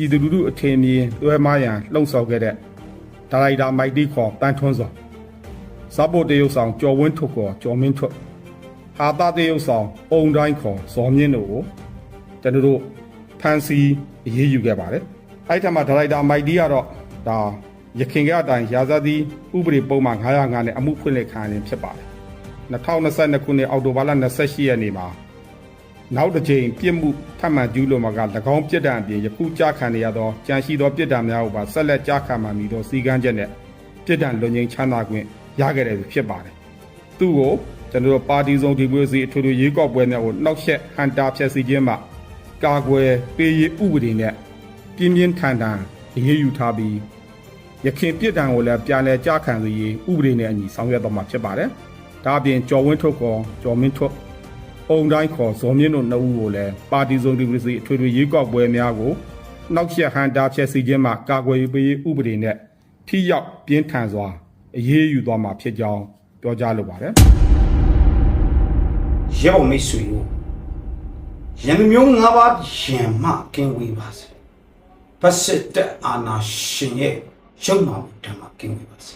ပြည်သူလူထုအထင်အမြင်လွှဲမားရန်လှုံ့ဆော်ခဲ့တဲ့ဒါရိုက်တာမိုက်တီခေါ်တန်ထွန်းစောစပ်ဖို့တရုတ်ဆောင်ကျော်ဝင်းထွတ်ခေါ်ကျော်မင်းထွတ်ဟာတာတရုတ်ဆောင်အုံတိုင်းခေါ်ဇော်မြင့်တို့ကိုကျွန်တော်တို့ဖန်စီအရေးယူခဲ့ပါတယ်အဲ့ထက်မှဒါရိုက်တာမိုက်တီကတော့ဒါရခင်ကအတိုင်းရာဇသီဥပဒေပုံမှန်905နဲ့အမှုဖွင့်လှစ်ခံရခြင်းဖြစ်ပါတယ်2022ခုနှစ်အောက်တိုဘာလ28ရက်နေ့မှာ နောက်တစ်ကြိမ်ပြစ်မှုထပ်မံကျူးလွန်မှာက၎င်းပြစ်ဒဏ်အပြင်ယခုကြားခံရသောကြံရှိသောပြစ်ဒဏ်များကိုပါဆက်လက်ကြားခံမှမည်သောစီကံချက်နဲ့ပြစ်ဒဏ်လွန်ငင်းချမ်းသာခွင့်ရခဲ့တယ်ဖြစ်ပါတယ်။သူ့ကိုကျွန်တော်တို့ပါတီစုံဒီမိုကရေစီအထွေထွေရွေးကောက်ပွဲများကိုနှောက်ယှက်ဟန်တာဖျက်ဆီးခြင်းမှကာကွယ်ပေးရေးဥပဒေနဲ့ပြင်းပြင်းထန်ထန်အရေးယူထားပြီးရခင်ပြစ်ဒဏ်ကိုလည်းပြန်လည်ကြားခံစေရေးဥပဒေနဲ့အညီဆောင်ရွက်တော့မှာဖြစ်ပါတယ်။ဒါအပြင်ကျော်ဝင်းထုတ်ကောကျော်မင်းထုတ် အုံတိုင်းခေါ်ဇော်မြင့်တို့နှစ်ဦးကိုလည်းပါတီစုံဒီမိုကရေစီအထွေထွေရွေးကောက်ပွဲများကိုနှောက်ယှက်ဟန်တာဖျက်ဆီးခြင်းမှကာကွယ်ရေးပေးရေးဥပဒေနဲ့ထိရောက်ပြင်းထန်စွာအရေးယူသွားမှာဖြစ်ကြောင်းပြောကြားလိုပါတယ်ရဲဘော်မိတ်ဆွေတို့ရန်သူမျိုး၅ပါးရန်မှကင်းဝေးပါစေဖက်စစ်တပ်အာဏာရှင်ရဲ့ရုပ်မာမှုဓမ္မကင်းဝေးပါစေ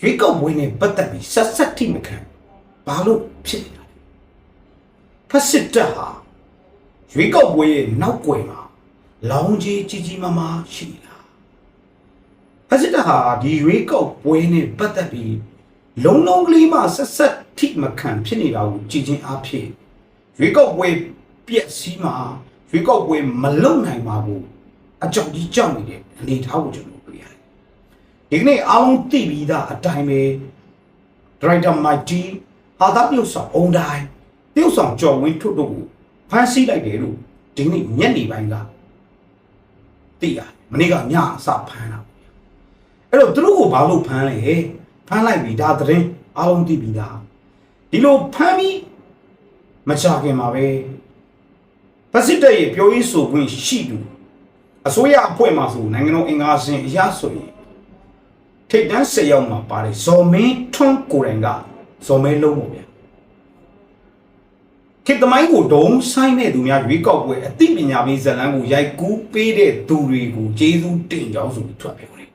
ရွေးကောက်ပွဲနဲ့ပတ်သက်ပြီးဆက်ဆက်ထိမခံဘာ လို့ဖြစ်နေတာလဲဖက်စစ်တပ်ဟာရွေးကောက်ပွဲရဲ့နောက်ွယ်မှာလောင်ကြီးကြီးကြီးမားမားရှိနေတာဖက်စစ်တပ်ဟာဒီရွေးကောက်ပွဲနဲ့ပတ်သက်ပြီးလုံးလုံးကလေးမှဆက်ဆက်ထိမခံဖြစ်နေတာကိုကြည်ချင်းအားဖြင့်ရွေးကောက်ပွဲပြက်စီးမှာရွေးကောက်ပွဲမလုံနိုင်ပါဘူးအကြောက်ကြီးကြောက်နေတဲ့အနေအထားကိုကျွန်တော်တွေ့ရတယ်ဒီကနေ့အားလုံးသိပြီးသားအတိုင်းပဲဒရိုက်တာမိုက်တီ ဟာသာပြုတ်ဆောင်အုံတိုင်းပြုတ်ဆောင်ကြော်ဝင်းထွတ်တို့ကိုဖမ်းဆီးလိုက်တယ်လို့ဒီကနေ့ညနေပိုင်းကသိရတယ်မနေ့ကညအစဖမ်းတာအဲ့တော့သူတို့ကိုဘာလို့ဖမ်းလဲဖမ်းလိုက်ပြီဒါသတင်းအားလုံးသိပြီလားဒီလိုဖမ်းပြီးမချခင်မှာပဲပစစ်တပ်ရဲ့ပြောရေးဆိုခွင့်ရှိသူအစိုးရအဖွဲ့မှာဆိုနိုင်ငံတော်အင်အားစဉ်အရဆိုရင်ထိတ်တန်း၁၀ယောက်မှာပါတယ်ဇော်မင်းထွန်းကိုယ်တိုင်က ဇော်မဲလုံးပေါ့ဗျာခေတ်သမိုင်းကိုဒုံဆိုင်တဲ့သူများရွေးကောက်ပွဲအသိပညာပေးဇတ်လန်းကိုရိုက်ကူးပေးတဲ့သူတွေကိုကျေးဇူးတင်ကြောင်းဆိုပြီးထွက်ပြောတယ်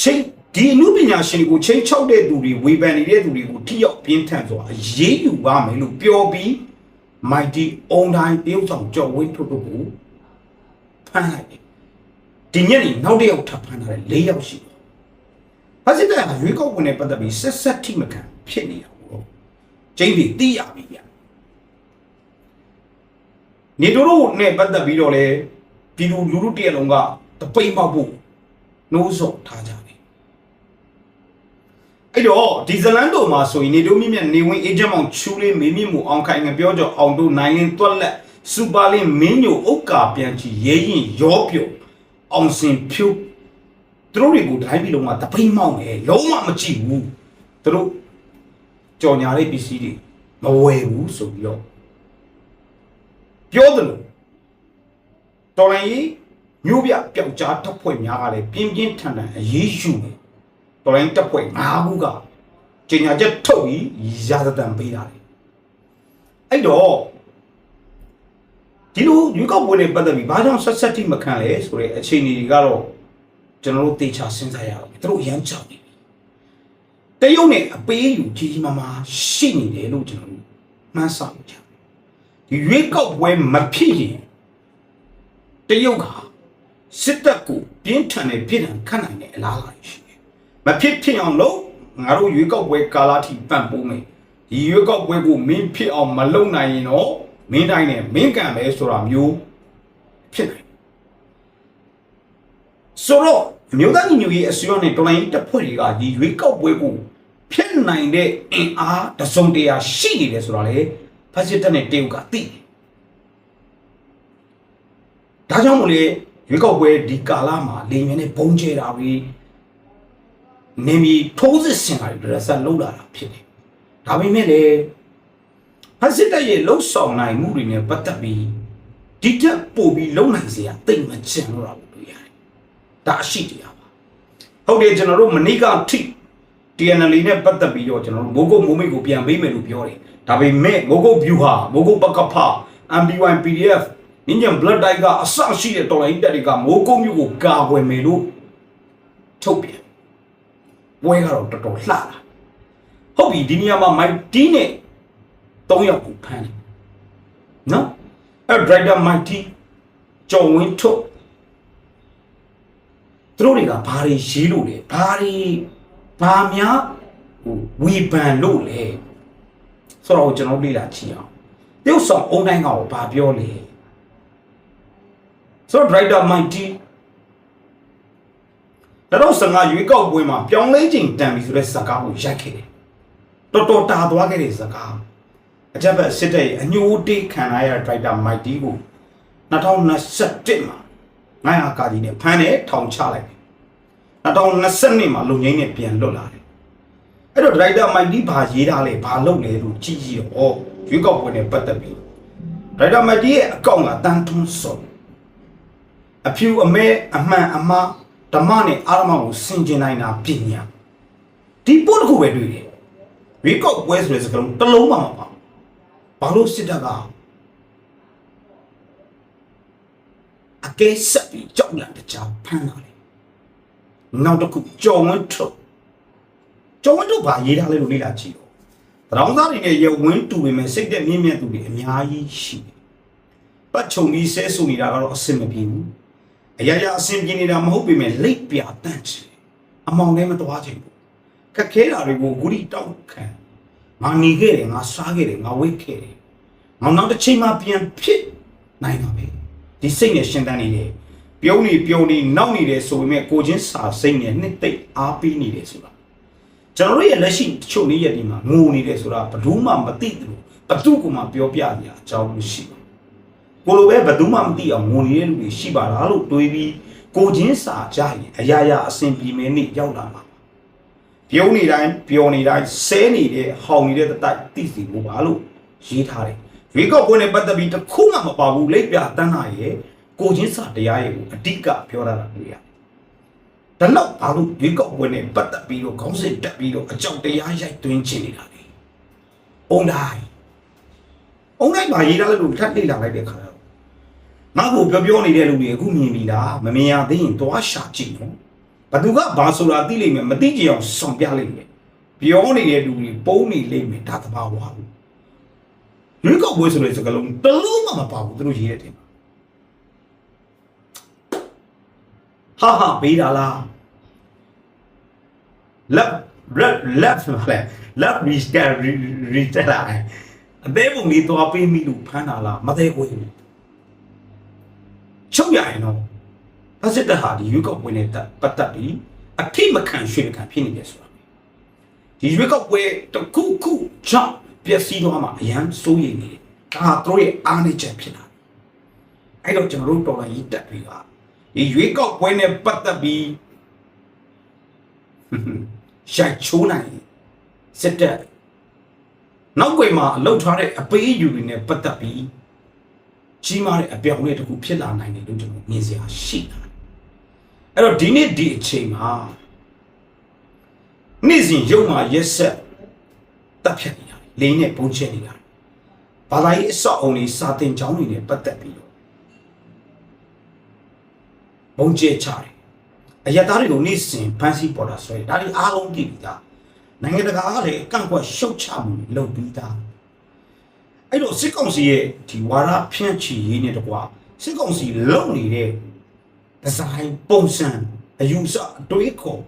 ချိန်ဒီအမှုပညာရှင်ကိုချိန်ချောက်တဲ့သူတွေဝေဖန်နေတဲ့သူတွေကိုထိရောက်ပြင်းထန်စွာအရေးယူပါမယ်လို့ပြောပြီးမိုက်တီအုံတိုင်းတရုတ်ဆောင်ကြော်ဝင်းထုတ်တို့ကိုဖမ်းလိုက်တယ်ဒီညနေနောက်တစ်ယောက်ထပ်ဖမ်းထားတယ်၄ယောက်ရှိတယ် ဘာစစ်တပ်ကရွေးကောက်ပွဲနဲ့ပတ်သက်ပြီးဆက်ဆက်ထိမခံဖြစ်နေတာပေါ့ချိန်ပြီးသိရပြီဗျနေတို့တို့နဲ့ပတ်သက်ပြီးတော့လေပြည်သူလူထုတရက်လုံးကတပိတ်မောက်ဖို့နှိုးဆော်ထားကြတယ်အဲ့တော့ဒီဇလန်တို့မှာဆိုရင်နေတို့မြင့်မြတ်နေဝင်အေဂျင့်မောင်ချူလေးမေမြင့်မှုအောင်ခိုင်ငပြောကြောအောင်တို့နိုင်လင်းတွက်လက်စူပါလင်းမင်းညိုဥက္ကာပြန်ချီရဲရင်ရောပြုတ်အောင်စင်ဖြုတ် သူတို့တွေကိုဒိုင်းပြီးလုံးဝတပိတ်မောက်တယ်လုံးဝမကြည့်ဘူးသူတို့ကြော်ညာတဲ့ပစ္စည်းတွေမဝယ်ဘူးဆိုပြီးတော့ပြောတယ်လို့တော်လိုင်းကြီးမြို့ပြပျောက်ကြားတပ်ဖွဲ့များကလည်းပြင်းပြင်းထန်ထန်အရေးယူတယ်တော်လိုင်းတပ်ဖွဲ့၅ခုကကျညာချက်ထုတ်ပြီးရာဇသံပေးတာလေအဲ့တော့ဒီလိုရွေးကောက်ပွဲနဲ့ပတ်သက်ပြီးဘာကြောင့်ဆက်ဆက်တိမခံလဲဆိုတဲ့အခြေအနေတွေကတော့ ကျွန်တော်တို့သေချာစဉ်းစားရအောင်သူတို့အရန်ကြောက်နေပြီတရုတ်နဲ့အပေးယူကြီးကြီးမားမားရှိနေတယ်လို့ကျွန်တော်တို့မှန်းဆလို့ကြတယ်ဒီရွေးကောက်ပွဲမဖြစ်ရင်တရုတ်ကစစ်တပ်ကိုပြင်းထန်တဲ့ပြည်ထန်ခတ်နိုင်တဲ့အလားအလာရှိတယ်။မဖြစ်ဖြစ်အောင်လို့ငါတို့ရွေးကောက်ပွဲကာလထိပံ့ပိုးမယ်။ဒီရွေးကောက်ပွဲကိုမင်းဖြစ်အောင်မလုပ်နိုင်ရင်တော့မင်းတိုင်းနဲ့မင်းကံပဲဆိုတာမျိုးဖြစ်နိုင်တယ်။ ဆိုတော့အမျိုးသားညီညွတ်ရေးအစိုးရနဲ့တော်လိုင်းတပ်ဖွဲ့တွေကဒီရွေးကောက်ပွဲကိုဖြစ်နိုင်တဲ့အင်အားတစုံတရာရှိနေတယ်ဆိုတာလေဖက်စစ်တပ်နဲ့တရုတ်ကသိတယ်ဒါကြောင့်မို့လေရွေးကောက်ပွဲဒီကာလမှာလေမြင်းနဲ့ဘုံကျဲတာပြီးနေမီထိုးစစ်ဆင်တာတွေရဆက်လှုပ်လာတာဖြစ်တယ်။ဒါပေမဲ့လေဖက်စစ်တပ်ရဲ့လှုပ်ဆောင်နိုင်မှုတွေနဲ့ပတ်သက်ပြီးဒီတက်ပို့ပြီးလုံနိုင်စေရတိတ်မကျန်တော့ဘူးတွေ့ရတယ်။ ဒါအရှိတရားပါ။ဟုတ်တယ်ကျွန်တော်တို့မနိကထိ TNL နဲ့ပတ်သက်ပြီးတော့ကျွန်တော်တို့မိုးကုတ်မိုးမိတ်ကိုပြန်ပေးမယ်လို့ပြောတယ်။ဒါပေမဲ့မိုးကုတ် view ဟာမိုးကုတ်ပကဖ MB1 PDF နင်းညံ blood တိုက်ကအဆရှိတဲ့တော်လိုင်းတက်တွေကမိုးကုတ်မြို့ကိုကာကွယ်မယ်လို့ထုတ်ပြန်ပွဲကတော့တော်တော်လှတာဟုတ်ပြီဒီနေရာမှာမိုက်တီးနဲ့၃ယောက်ကိုဖမ်းတယ်နော်အဲဒရိုက်တာမိုက်တီကျော်ဝင်းထုတ် သူတို့တွေကဘာတွေရေးလို့လဲဘာတွေဘာများဟိုဝေဖန်လို့လဲဆိုတော့ကျွန်တော်လေ့လာကြည့်အောင်တရုတ်ဆောင်အုံတိုင်းကောင်ကိုဘာပြောလဲဆိုတော့ဒရိုက်တာမိုက်တီတော့စငါရွေးကောက်ပွဲမှာပြောင်းလဲချိန်တန်ပြီဆိုတဲ့စကားကိုရိုက်ခဲ့တယ်တော်တော်တာသွားခဲ့တဲ့စကားအကြက်ဘက်စစ်တဲ့ရဲ့အညိုတေးခံရတဲ့ဒရိုက်တာမို က်တီကို2021မှာ900ကာကြီးနဲ့ဖမ်းတယ်ထောင်ချလိုက်တယ်2020မှာလုံငိမ့်နဲ့ပြန်လွတ်လာတယ်အဲ့တော့ဒရိုက်တာမိုက်တီဘာရေးထားလဲဘာလုပ်လဲလို့ကြည့်ကြည့်တော့ရွေးကောက်ပွဲနဲ့ပတ်သက်ပြီးဒရိုက်တာမိုက်တီရဲ့အကောင့်ကတန်ထွန်းစော်အဖြူအမဲအမှန်အမှားဓမ္မနဲ့အာရမကိုဆင်ကျင်နိုင်တာပညာဒီပို့တစ်ခုပဲတွေ့တယ်ရွေးကောက်ပွဲဆိုတဲ့စကားလုံးတစ်လုံးမှမပါဘူးဘာလို့စစ်တပ်ကအ ကဲဆက်ပြီးကြောက်လန့်တကြားဖမ်းလာတယ်နောက်တစ်ခုကြော်ဝင်းထုတ်ကြော်ဝင်းထုတ်ဘာရေးထားလဲလို့လေ့လာကြည့်တော့တရောင်းသားတွေနဲ့ရဝင်းတူပေမဲ့စိတ်သက်မြင့်မြတ်သူတွေအများကြီးရှိတယ်ပတ်ချုံပြီးဆဲဆူနေတာကတော့အဆင်မပြေဘူးအရာရာအဆင်ပြေနေတာမဟုတ်ပေမဲ့လိပ်ပြတန့်ချင်အမောင်လည်းမသွားချင်ဘူးခက်ခဲတာတွေကိုဂုရီတောက်ခံငါနေခဲ့တယ်ငါစားခဲ့တယ်ငါဝိတ်ခဲ့တယ်ငါနောက်တစ်ချိန်မှပြန်ဖြစ်နိုင်တာပဲ ဒီစိတ်နဲ့ရှင်းတန်းနေတယ်ပြုံးနေပြုံးနေနောက်နေတယ်ဆိုပေမဲ့ကိုချင်းစာစိတ်နဲ့နှစ်သိပ်အားပေးနေတယ်ဆိုတာကျွန်တော်တို့ရဲ့လက်ရှိတချို့နေ့ရက်ဒီမှာငိုနေတယ်ဆိုတာဘယ်သူမှမသိတယ်လို့ဘသူကမှပြောပြကြအကြောင်းမရှိဘူးကိုလိုပဲဘယ်သူမှမသိအောင်ငိုနေတဲ့လူတွေရှိပါလားလို့တွေးပြီးကိုချင်းစာကြရင်အရာရာအစဉ်ပြေမယ်နေ့ရောက်လာမှာပြုံးနေတိုင်းပျော်နေတိုင်းဆဲနေတဲ့ဟောင်နေတဲ့တတိုက်သိစီလို့ပါလို့ရေးထားတယ် ရွေးကောက်ပွဲနဲ့ပတ်သက်ပြီးတစ်ခုမှမပါဘူးလိပ်ပြတန်းတာရဲ့ကိုချင်းစာတရားရဲ့ကိုအတိကပြောတာတွေ့ရတယ်။ဒါတော့ဘာလို့ရွေးကောက်ပွဲနဲ့ပတ်သက်ပြီးတော့ခေါင်းစဉ်တက်ပြီးတော့အကြောက်တရားရိုက်သွင်းချင်နေတာလဲ။အုံတိုင်းအုံတိုင်းမှာရေးထားလို့ထပ်လေ့လာလိုက်တဲ့ခါတော့ငါ့ကိုပြောပြောနေတဲ့လူတွေအခုမြင်ပြီလားမမြင်ရသေးရင်သွားရှာကြည့်နော်။ဘသူကဘာဆိုတာသိလိမ့်မယ်မသိကြအောင်ဆောင်ပြလိမ့်မယ်။ပြောနေတဲ့လူတွေပုံနေလိမ့်မယ်ဒါသဘာဝဘူး။ ရွေးကောက်ပွဲဆိုတဲ့စကားလုံးတလုံးမှမပါဘူးသူတို့ရေးတဲ့တင်ဟာဟာပေးတာလားလက်လက်လက်ဆိုလဲလက်ရီစတာရီတလာအသေးပုံလေးသွားပေးမိလို့ဖမ်းတာလားမသေးဘူးချုပ်ရရင်တော့အစစ်တဟာဒီရွေးကောက်ပွဲနဲ့ပတ်သက်ပြီးအထိမခံရွှေမခံဖြစ်နေတယ်ဆိုတာဒီရွေးကောက်ပွဲတစ်ခုခုကြောင့် ပျက်စီးသွားမှာအရန်စိုးရိမ်နေတယ်ဒါဟာသူတို့ရဲ့အားနည်းချက်ဖြစ်လာအဲ့တော့ကျွန်တော်တို့တော်လိုင်းကြီးတက်ပြီးပါဒီရွေးကောက်ပွဲနဲ့ပတ်သက်ပြီးရိုက်ချိုးနိုင်စစ်တပ်နောက်ွယ်မှာအလုတ်ထားတဲ့အပေးအယူတွေနဲ့ပတ်သက်ပြီးကြီးမားတဲ့အပြောင်းအလဲတစ်ခုဖြစ်လာနိုင်တယ်လို့ကျွန်တော်မြင်စရာရှိတာအဲ့တော့ဒီနေ့ဒီအချိန်မှာနေ့စဉ်ရုံမှာရက်ဆက်တပ်ဖြတ်နေတာ လိန်နဲ့ပုံချက်နေတာဘာသာရေးအဆောက်အုံတွေစာတင်ကျောင်းတွေနဲ့ပတ်သက်ပြီးတော့ဘုံကျဲချတယ်အယက်သားတွေကိုနေ့စဉ်ဖမ်းဆီးပေါ်တာဆွဲဒါတွေအားလုံးသိပြီးသားနိုင်ငံတကာကလည်းကန့်ကွက်ရှုတ်ချမှုလုပ်ပြီးသားအဲ့တော့စစ်ကောင်စီရဲ့ဒီဝါရဖြန့်ချီရေးနဲ့တကွာစစ်ကောင်စီလုံနေတဲ့ဒီဇိုင်းပုံစံအယူဆအတွေးခေါ်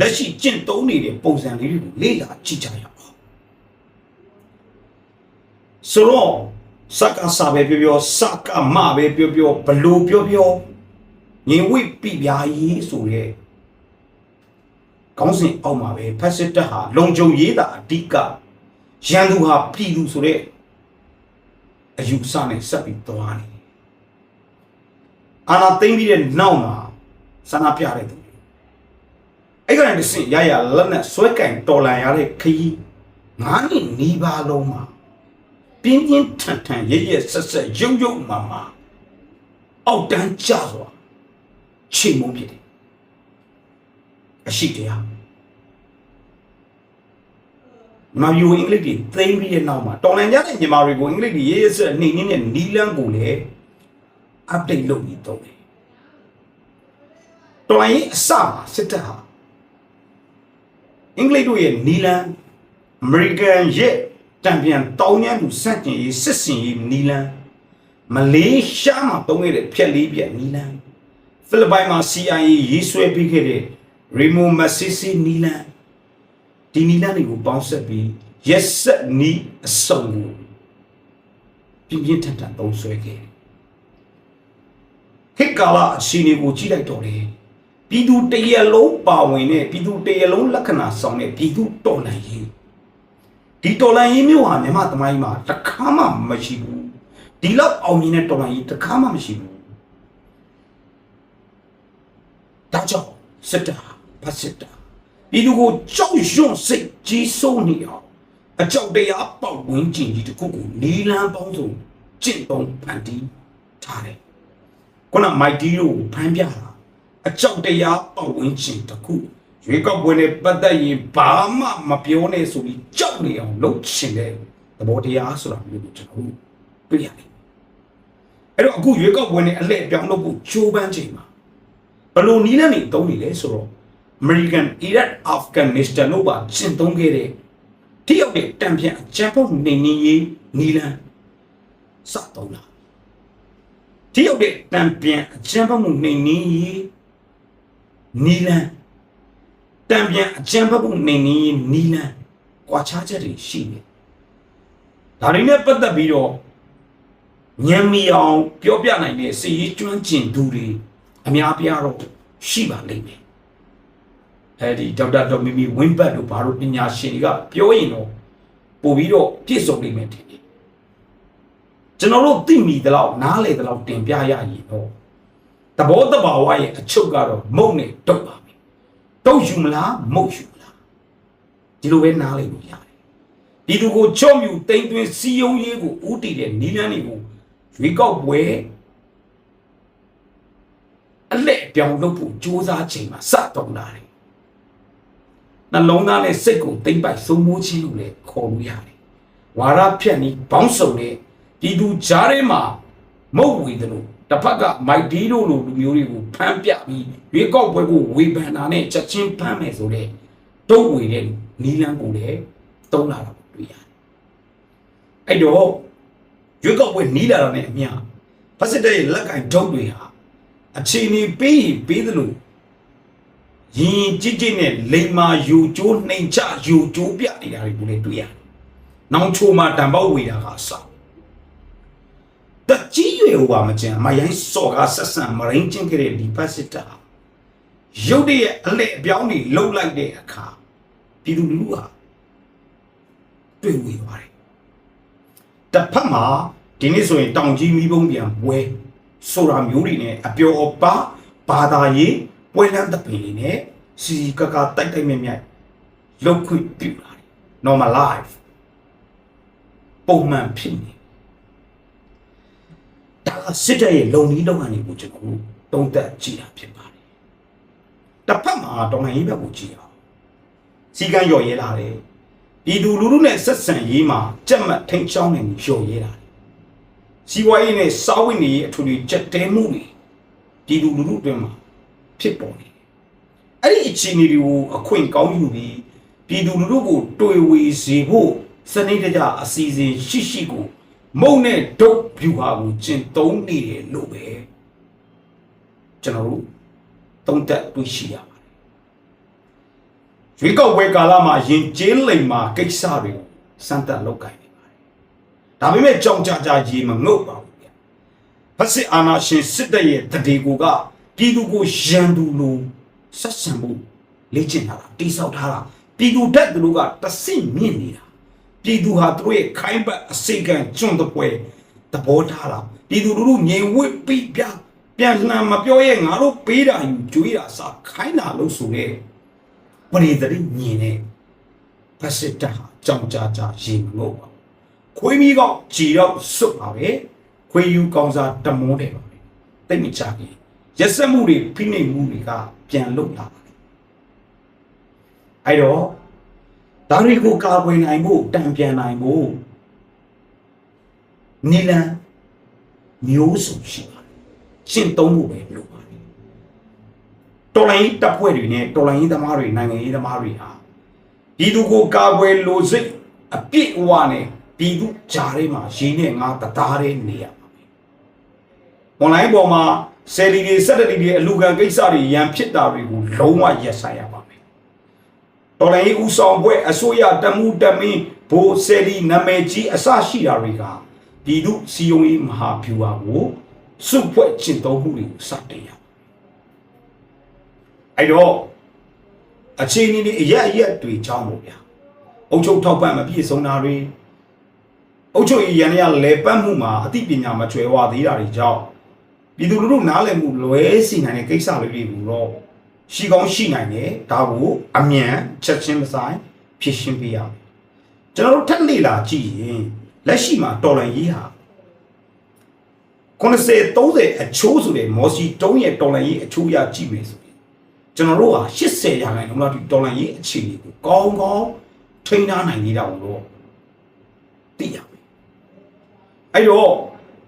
လက်ရှိကျင့်သုံးနေတဲ့ပုံစံလေးတွေကိုလေ့လာကြည့်ကြရအောင်ဆိုတော့စကားစာပဲပြောပြောစကားမပဲပြောပြောဘလို့ပြောပြောငင်ဝိပိပြာရေးဆိုတဲ့ခေါင်းစဉ်အောက်မှာပဲဖက်စစ်တပ်ဟာလုံခြုံရေးတာအဓိကရန်သူဟာပြည်သူဆိုတဲ့အယူဆနဲ့ဆက်ပြီးသွားနေတယ်အာနာသိမ့်ပြီးတဲ့နောက်မှာဆန္ဒပြတဲ့သူတွေ အဲ့ကနေတစ်ဆင့်ရရလက်နဲ့ဆွဲကင်တော်လန်ရတဲ့ခရီးငါးနှစ်နီးပါးလုံးမှာပြင်းပြင်းထန်ထန်ရရဆက်ဆက်ရုပ်ရုပ်မာမာအောက်တန်းကြစွာချိန်မုန်းဖြစ်တယ်အရှိတရားမြန်မာပြည်ကိုအင်္ဂလိပ်တွေသိမ်းပြီးတဲ့နောက်မှာတော်လန်ကြတဲ့မြန်မာတွေကိုအင်္ဂလိပ်တွေရေးရစက်နှိမ့်နှင်းတဲ့နီလန်းကိုလည်း update လုပ်ပြီးတော့တယ်တော်လန်ရေးအစမှာစစ်တပ်ဟာ အင်္ဂလိပ်တို့ရဲ့နီလန်းအမေရိကန်ရဲ့တံပြန်တောင်းညံ့သူစန့်ကျင်ရေးစစ်စင်ရေးနီလန်းမလေးရှားမှာတုံးခဲ့တဲ့ဖြက်လေးပြက်နီလန်းဖိလစ်ပိုင်မှာ CIA ရေးဆွဲပေးခဲ့တဲ့ Remo Massisi နီလန်းဒီနီလန်းတွေကိုပေါင်းဆက်ပြီးရက်ဆက်နီးအစုံကိုပြင်းပြင်းထန်ထန်သုံးဆွဲခဲ့တယ်ခေတ်ကာလအခြေအနေကိုကြည့်လိုက်တော့လေ ပြည်သူတရလုံးပါဝင်တဲ့ပြည်သူတရလုံးလက္ခဏာဆောင်တဲ့ပြည်သူတော်လှန်ရေးဒီတော်လှန်ရေးမျိုးဟာမြန်မာသမိုင်းမှာတစ်ခါမှမရှိဘူးဒီလောက်အောင်မြင်တဲ့တော်လှန်ရေးတစ်ခါမှမရှိဘူးဒါကြောင့်စစ်တပ်ဟာဗတ်စစ်တပ်ပြည်သူကိုကြောက်ရွံ့စိတ်ကြီးစိုးနေအောင်အကြောက်တရားပေါက်ဝင်းကျင်ကြီးတစ်ခုကိုနီလန်းပေါင်းစုံကျင့်သုံးဖန်တီးထားတယ်ခုနမိုက်တီတို့ကိုဖမ်းပြတာ အကြောက်တရားပေါက်ဝင်းကျင်တစ်ခုရွေးကောက်ပွဲနဲ့ပတ်သက်ရင်ဘာမှမပြောနဲ့ဆိုပြီးကြောက်နေအောင်လုပ်ချင်တဲ့သဘောတရားဆိုတာမျိုးကိုကျွန်တော်တို့တွေ့ရတယ်အဲ့တော့အခုရွေးကောက်ပွဲနဲ့အလှည့်အပြောင်းလုပ်ဖို့ကြိုးပမ်းချိန်မှာဘယ်လိုနီးလန်းနေတုံးနေလဲဆိုတော့ American Iraq Afghanistan တို့ပါကျင့်သုံးခဲ့တဲ့တရုတ်ရဲ့တံပြန်အကြမ်းဖက်မှုနှိမ်နင်းရေးနီလန်စသုံးလာတရုတ်ရဲ့တံပြန်အကြမ်းဖက်မှုနှိမ်နင်းရေး နီလန်တံပြန်အကြမ်းဖက်မှုနှိမ်နင်းရေးနီလန်ကွာခြားချက်တွေရှိတယ်ဒါတွေနဲ့ပတ်သက်ပြီးတော့ညံမီအောင်ပြောပြနိုင်တဲ့စီရေးကျွမ်းကျင်သူတွေအများပြားတော့ရှိပါလိမ့်မယ်အဲဒီဒေါက်တာဒေါ်မီမီဝင်းဘတ်တို့ဘာလို့ပညာရှင်တွေကပြောရင်တော့ပို့ပြီးတော့ပြည့်စုံလိမ့်မယ်ထင်တယ်ကျွန်တော်တို့သိမိသလောက်နားလေသလောက်တင်ပြရရင်တော့ သဘောတဘာဝရဲ့အချုပ်ကတော့မုံနဲ့တုတ်ပါပဲတုတ်ယူမလားမုတ်ယူမလားဒီလိုပဲနားလေလို့ရတယ်ဒီသူကိုချော့မြူတိမ့်သွင်းစီယုံရေးကိုဥတီတဲ့နီလန်းတွေကိုရွေးကောက်ပွဲအလက်အပြောင်းလုပ်ဖို့ကြိုးစားချိန်မှာစတော့လာတယ်နှလုံးသားနဲ့စိတ်ကိုတိမ့်ပိုက်စိုးမိုးခြင်းလို့လည်းခေါ်လို့ရတယ်ဝါရဖြတ်နီးဘောင်းစုံတဲ့ဒီသူကြားထဲမှာမုတ်ဝေတယ်လို့ တစ်ဖက်ကမိုက်ဒီတို့လိုလူမျိုးတွေကိုဖမ်းပြပြီးရွေးကောက်ပွဲကိုဝေဖန်တာနဲ့ချက်ချင်းဖမ်းမယ်ဆိုတဲ့တုတ်ဝေတဲ့နီလန်းကိုလည်းတုံးလာတာကိုတွေ့ရတယ်အဲ့တော့ရွေးကောက်ပွဲနီးလာတာနဲ့အမျှဖက်စစ်တဲ့လက်ကင်ဒုတ်တွေဟာအခြေအနေပေးရင်ပေးသလိုရင်ကြစ်ကြစ်နဲ့လိမ်မာယူကျိုးနှိမ်ချယူကျိုးပြနေတာတွေကိုလည်းတွေ့ရတယ်။နောင်ချိုမှာတံပေါက်ဝေတာကအဆောက်တကြီးရွယ် ဟိုပါမကျန်မယိုင်းစော်ကားဆက်ဆံမရင်းချင်းခဲ့တဲ့ဒီဖက်စစ်တာရုတ်တရက်အလဲအပြောင်းတွေလှုပ်လိုက်တဲ့အခါပြည်သူလူထုဟာတွေ့ဝေသွားတယ်။တစ်ဖက်မှာဒီနေ့ဆိုရင်တောင်ကြီးမီးပုံးပြန်ပွဲဆိုတာမျိုးတွေနဲ့အပျော်အပါဘာသာရေးပွဲလန်းတပင်တွေနဲ့စီစီကကတိုက်တိုက်မြက်မြက်လောက်ခွင့်ပြုလာတယ် normal life ပုံမှန်ဖြစ်နေ ဒါကစစ်တပ်ရဲ့လုံနီးလုံအနေကိုကျွန်တော်တို့တုံးသက်ကြည့်တာဖြစ်ပါတယ်တစ်ဖက်မှာတော်လှန်ရေးဘက်ကိုကြည့်အောင်စီကံရော်ရဲလာတယ်ပြည်သူလူထုနဲ့ဆက်ဆံရေးမှာကြက်မှတ်ထိန်ချောင်းနေရော်ရဲလာတယ်စီဝါရေးနဲ့စာဝတ်နေရေးအထူးကြက်တဲမှုတွေပြည်သူလူထုအတွင်းမှာဖြစ်ပေါ်နေတယ်အဲ့ဒီအခြေအနေတွေကိုအခွင့်ကောင်းယူပြီးပြည်သူလူထုကိုတွေ့ဝေစေဖို့စနစ်တကျအစီအစဉ်ရှိရှိကို မုံနဲ့ဒုတ်ဖြူဟာကိုကျင့်သုံးနေတယ်လို့ပဲကျွန်တော်တို့သုံးသပ်တွေ့ရှိရပါတယ်ရွေးကောက်ပွဲကာလမှာရင်ကျေးလိမ်မှာကိစ္စတွေကိုစမ်းသပ်လုပ်ကိုင်နေပါတယ်ဒါပေမဲ့ကြောင်ကြကြရေမငုတ်ပါဘူးဗျဖက်စစ်အာဏာရှင်စစ်တပ်ရဲ့တတိကိုကပြည်သူကိုရန်သူလိုဆက်ဆံမှုလေ့ကျင့်ထားတာတိဆောက်ထားတာပြည်သူတက်သူတို့ကတဆင့်မြင့်နေတာ ပြည်သူဟာသူတို့ရဲ့ခိုင်းပတ်အစိတ်ကံကျွန့်တဲ့ပွဲသဘောထားတာပြည်သူတို့ငြိမ်ဝှက်ပြီးပြပြန်လှန်မပြောရဲ့ငါတို့ပေးတာယူကြွေးတာစာခိုင်းတာလို့ဆိုတဲ့ပရိသတ်ညင်တဲ့ဖက်စစ်တပ်ဟာကြောင်ကြကြရေမငုတ်ပါဘူးခွေးမီးကောက်ကြည်တော့စွတ်ပါပဲခွေးယူကောင်းစားတမုန်းတယ်ပါပဲတိတ်မချကြီးရက်စက်မှုတွေဖိနှိပ်မှုတွေကပြန်လုတ်လာပါတယ်အဲ့တော့ ဒါတွေကိုကာကွယ်နိုင်ဖို့တံပြန်နိုင်ဖို့နီလန်မျိုးစုံရှိပါတယ်ရှင်းသုံးဖို့ပဲလိုပါတယ်တော်လိုင်းတပ်ဖွဲ့တွေနဲ့တော်လိုင်းသမားတွေနိုင်ငံရေးသမားတွေဟာပြည်သူကိုကာကွယ်လိုစိတ်အပြည့်အဝနဲ့ပြည်သူကြားထဲမှာရင်းနဲ့ငါတသားထဲနေရပါမယ်။ online ပေါ်မှာဆယ်လီတွေဆက်တလီတွေအလူခံကိစ္စတွေရန်ဖြစ်တာတွေကိုလုံးဝရပ်ဆိုင်ရပါမယ်။ တော်လိုင်းဦးဆောင်ဘွဲ့အစိုးရတမှုတမင်းဘိုးဆယ်လီနာမည်ကြီးအစရှိတာတွေကပြည်သူစီယုံရေးမဟာဗျူဟာကိုစုဖွဲ့ကျင့်သုံးမှုတွေကိုစတင်ရ။အဲ့တော့အခြေအနေတွေအရက်အရက်တွေကြောင်းလို့ဗျာ။အုပ်ချုပ်ထောက်ပံ့မပြည့်စုံတာတွေအုပ်ချုပ်ရေးရန်ရလဲပတ်မှုမှာအသိပညာမကျွဲဝသေးတာတွေကြောင့်ပြည်သူလူထုနားလည်မှုလွဲစီနိုင်တဲ့ကိစ္စလေးတွေကိုတော့ ရှိကောင်းရှိနိုင်တယ်ဒါကိုအမြန်ချက်ချင်းမဆိုင်ဖြည့်ရှင်းပေးရမယ်ကျွန်တော်တို့ထက်လေ့လာကြည့်ရင်လက်ရှိမှာတော်လန်ရေးဟာ90 30အချိုးဆိုတဲ့မော်စီတုံးရဲ့တော်လန်ရေးအချိုးရကြည့်မယ်ဆိုရင်ကျွန်တော်တို့ဟာ80ရာခိုင်နှုန်းလောက်ဒီတော်လန်ရေးအခြေအနေကိုကောင်းကောင်းထိန်းထားနိုင်နေတာကိုတော့သိရမယ်အဲ့တော့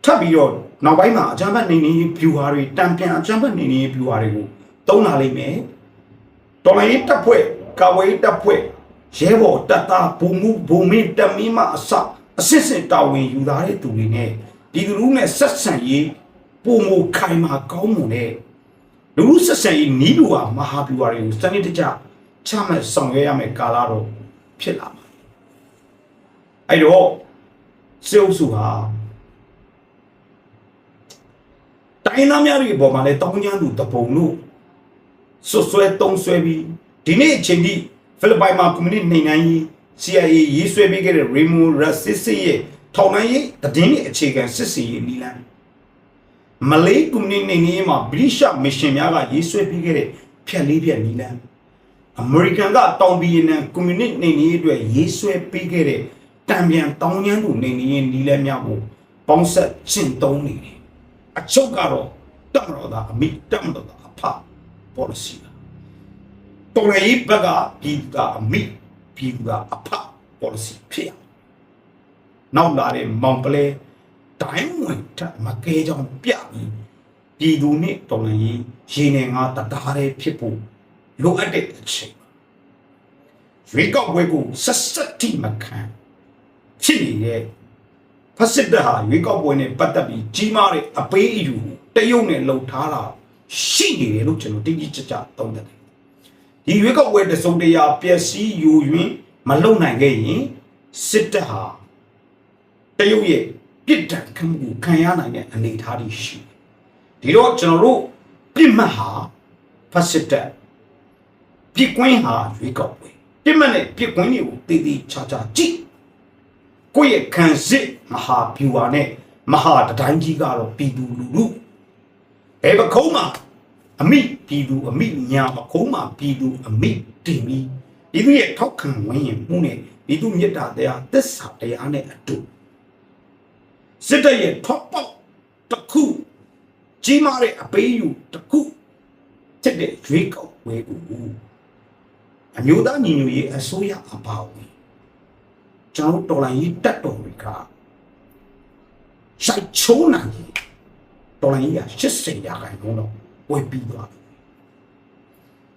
ထပ်ပြီးတော့နောက်ပိုင်းမှာအကြမ်းဖက်နေနေဖြူဟာတွေတံပြန်အကြမ်းဖက်နေနေဖြူဟာတွေကို တုံးလာလိမ့်မယ်တော်လိုင်းတပ်ဖွဲ့ကာဝေးတပ်ဖွဲ့ရဲဘော်တပ်သားဘုံမှုဘုံမင်းတမင်းမအစအစစ်စစ်တာဝန်ယူသားတဲ့သူတွေနဲ့ဒီလူလူနဲ့ဆက်ဆံရေးပုံမခိုင်မာကောင်းမွန်တဲ့လူလူဆက်ဆံရေးနီးလူဟာမဟာဗျူဟာတွေကိုစနစ်တကျချမှတ်ဆောင်ရွက်ရမယ်ကာလတော့ဖြစ်လာပါအဲ့တော့စေအုပ်စုဟာတိုင်းသားများတွေအပေါ်မှာလည်းတောင်းကျမ်းသူတပုံလို့ ဆွဆွဲတုံးဆွဲပြီးဒီနေ့အချိန်ထိဖိလစ်ပိုင်မှာကွန်မြူနတီနေနိုင်ရေး CIA ရေးဆွဲပေးခဲ့တဲ့ Raymond Rasisi ရဲ့ထောင်နိုင်ရေးတည်င်းရဲ့အခြေခံစစ်စီရေးနီလန်မလေးကွန်မြူနတီနေရေးမှာဗြိတိရှမစ်ရှင်များကရေးဆွဲပေးခဲ့တဲ့ဖြက်လေးဖြက်နီလန်အမေရိကန်ကတောင်ဘီယနန်ကွန်မြူနတီနေရေးအတွက်ရေးဆွဲပေးခဲ့တဲ့တံပြန်တောင်းကျမ်းသူနေနေရေးနီလန်များကိုပေါင်းဆက်ရှင်းသုံးနေတယ်အချုပ်ကတော့တမတော်သားအမိတမတော်သားအဖ policy ပါတော်ရည်ဘက်ကပြည်သူကအမိပြည်သူကအဖ policy ဖြစ်ရနောက်လာတဲ့မောင်ပလဲတိုင်းဝင်ထမကဲကြောင်ပြပြီးပြည်သူနဲ့တော်ရည်ရေနေငါတသားတည်းဖြစ်ဖို့လိုအပ်တဲ့အချိန်ရွေးကောက်ပွဲကိုဆက်ဆက်တိမခံဖြစ်နေတဲ့ဖက်စစ်တပ်ဟာရွေးကောက်ပွဲနဲ့ပတ်သက်ပြီးကြီးမားတဲ့အပေးအယူတရုတ်နဲ့လှုပ်ထားတာ ရှိနေတယ်လို့ကျွန်တော်တိတိကျကျသုံးသပ်တယ်ဒီရွေးကောက်ပွဲတစုံတရာပျက်စီးယူရင်းမလုံနိုင်ခဲ့ရင်စစ်တပ်ဟာတရုတ်ရဲ့ပြစ်ဒဏ်ခံမှုခံရနိုင်တဲ့အနေအထားတွေရှိတယ်ဒီတော့ကျွန်တော်တို့ပြစ်မှတ်ဟာဖက်စစ်တပ်ပြစ်ကွင်းဟာရွေးကောက်ပွဲပြစ်မှတ်နဲ့ပြစ်ကွင်းတွေကိုတည်တည်ချာချာကြည့်ကိုယ့်ရဲ့ခံစစ်မဟာဗျူဟာနဲ့မဟာတတိုင်းကြီးကတော့ပြည်သူလူထု ဘယ်ပခုံးမှာအမိပြည်သူအမိညာပခုံးမှာပြည်သူအမိတင်ပြီးပြည်သူရဲ့ထောက်ခံဝင်ရင်မှုနဲ့ပြည်သူမြတ်တာတရားသစ္စာတရားနဲ့အတူစစ်တပ်ရဲ့ထောက်ပေါက်တစ်ခုကြီးမားတဲ့အပေးယူတစ်ခုဖြစ်တဲ့ရွေးကောက်ပွဲကိုအမျိုးသားညီညွတ်ရေးအစိုးရအပါအဝင်ကျွန်တော်တော်လိုင်းကြီးတက်တော်တွေကရှိုက်ချိုးနိုင်ရင် တော်လိုင်းကြီးက80ရာခိုင်နှုန်းတော့ဝယ်ပြီးသွားတယ်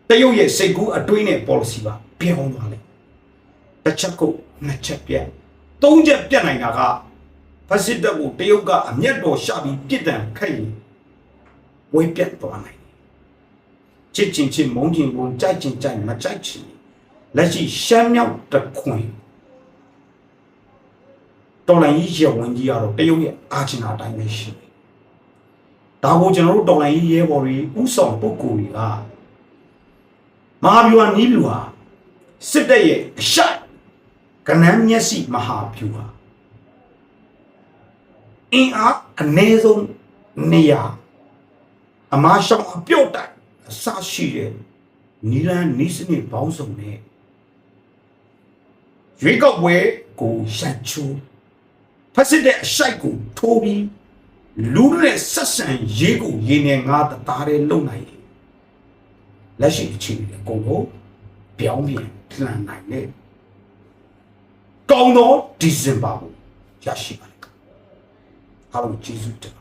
တရုတ်ရဲ့စိတ်ကူးအတွေးနဲ့ policy ပါပြောင်းသွားတယ်တစ်ချက်ကိုနှစ်ချက်ပြတ်သုံးချက်ပြတ်နိုင်တာကဖက်စစ်တပ်ကိုတရုတ်ကအမျက်တော်ရှာပြီးပြစ်ဒဏ်ခတ်ရင်ဝယ်ပြတ်သွားနိုင်တယ်ချစ်ချင်းချင်းမုန်းချင်းမုန်းကြိုက်ချင်းကြိုက်မကြိုက်ချင်းလက်ရှိရှမ်းမြောက်တခွင်တော်လိုင်းကြီးရဲဝန်ကြီးကတော့တရုတ်ရဲ့အာချင်တာအတိုင်းပဲရှိတယ်။ ဒါကိုကျွန်တော်တို့တော်လိုင်းကြီးရဲဘော်တွေဥဆောင်ပုဂ္ဂိုလ်တွေကမဟာဗျူဟာနီးဗျူဟာစစ်တပ်ရဲ့အရှိုက်ကနန်းမျက်စိမဟာဗျူဟာအင်အားအ ਨੇ ဆုံးနေရာအမားရှောင်းအပြုတ်တိုင်အစရှိတဲ့နီလန်နီးစနစ်ပေါင်းစုံနဲ့ရွေးကောက်ပွဲကိုရှန်ချိုးဖက်စစ်တဲ့အရှိုက်ကိုထိုးပြီး လူနဲ့ဆက်ဆံရေးကိုရင်းနေငါတသားတဲ့လုံနိုင်တယ်လက်ရှိအခြေအနေအကုန်လုံးပြောင်းပြန်လှန်နိုင်တဲ့ကောင်းသောဒီဇင်ဘာကိုရရှိပါလိမ့်အားလုံးကျေးဇူးတင်ပါတယ်